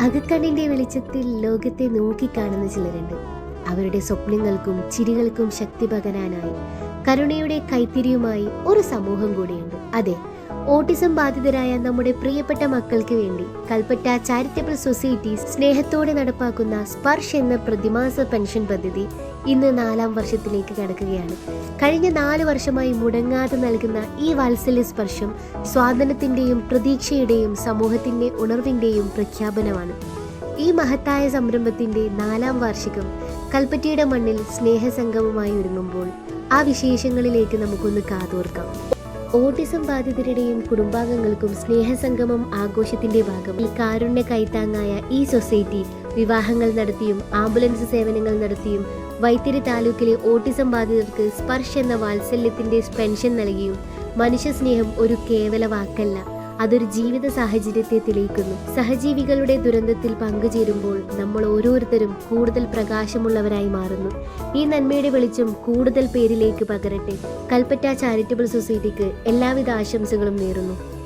അകക്കണ്ണിന്റെ വെളിച്ചത്തിൽ ലോകത്തെ നോക്കിക്കാണുന്ന ചിലരുണ്ട്. അവരുടെ സ്വപ്നങ്ങൾക്കും ചിരികൾക്കും ശക്തി പകരാനായി കരുണയുടെ കൈത്തിരിയുമായി ഒരു സമൂഹം കൂടിയുണ്ട്. അതെ ഓട്ടിസം ബാധിതരായ നമ്മുടെ പ്രിയപ്പെട്ട മക്കൾക്ക് വേണ്ടി കൽപ്പറ്റ ചാരിറ്റബിൾ സൊസൈറ്റി സ്നേഹത്തോടെ നടപ്പാക്കുന്ന സ്പർശ് എന്ന പ്രതിമാസ പെൻഷൻ പദ്ധതി ഇന്ന് നാലാം വർഷത്തിലേക്ക് കടക്കുകയാണ്. കഴിഞ്ഞ നാല് വർഷമായി മുടങ്ങാതെ നൽകുന്ന ഈ വാത്സല്യ സ്പർശം സ്വാതന്ത്ര്യത്തിന്റെയും പ്രതീക്ഷയുടെയും സമൂഹത്തിന്റെ ഉണർവിന്റെയും പ്രഖ്യാപനമാണ്. ഈ മഹത്തായ സംരംഭത്തിന്റെ നാലാം വാർഷികം കൽപ്പറ്റയുടെ മണ്ണിൽ സ്നേഹസംഗമമായി ഒരുങ്ങുമ്പോൾ ആ വിശേഷങ്ങളിലേക്ക് നമുക്കൊന്ന് കാതോർക്കാം. ഓട്ടിസം ബാധിതരുടെയും കുടുംബാംഗങ്ങൾക്കും സ്നേഹസംഗമം ആഘോഷത്തിന്റെ ഭാഗമായി കാരുണ്യ കൈത്താങ്ങായ ഈ സൊസൈറ്റി വിവാഹങ്ങൾ നടത്തിയും ആംബുലൻസ് സേവനങ്ങൾ നടത്തിയും വൈത്തിരി താലൂക്കിലെ ഓട്ടിസം ബാധിതർക്ക് സ്പർശ് എന്ന വാത്സല്യത്തിന്റെ പെൻഷൻ നൽകിയും മനുഷ്യ സ്നേഹം ഒരു കേവല വാക്കല്ല. അതൊരു ജീവിത സാഹചര്യത്തെ തെളിയിക്കുന്നു. സഹജീവികളുടെ ദുരന്തത്തിൽ പങ്കുചേരുമ്പോൾ നമ്മൾ ഓരോരുത്തരും കൂടുതൽ പ്രകാശമുള്ളവരായി മാറുന്നു. ഈ നന്മയുടെ വെളിച്ചം കൂടുതൽ പേരിലേക്ക് പകരട്ടെ. കൽപ്പറ്റ ചാരിറ്റബിൾ സൊസൈറ്റിക്ക് എല്ലാവിധ ആശംസകളും നേരുന്നു.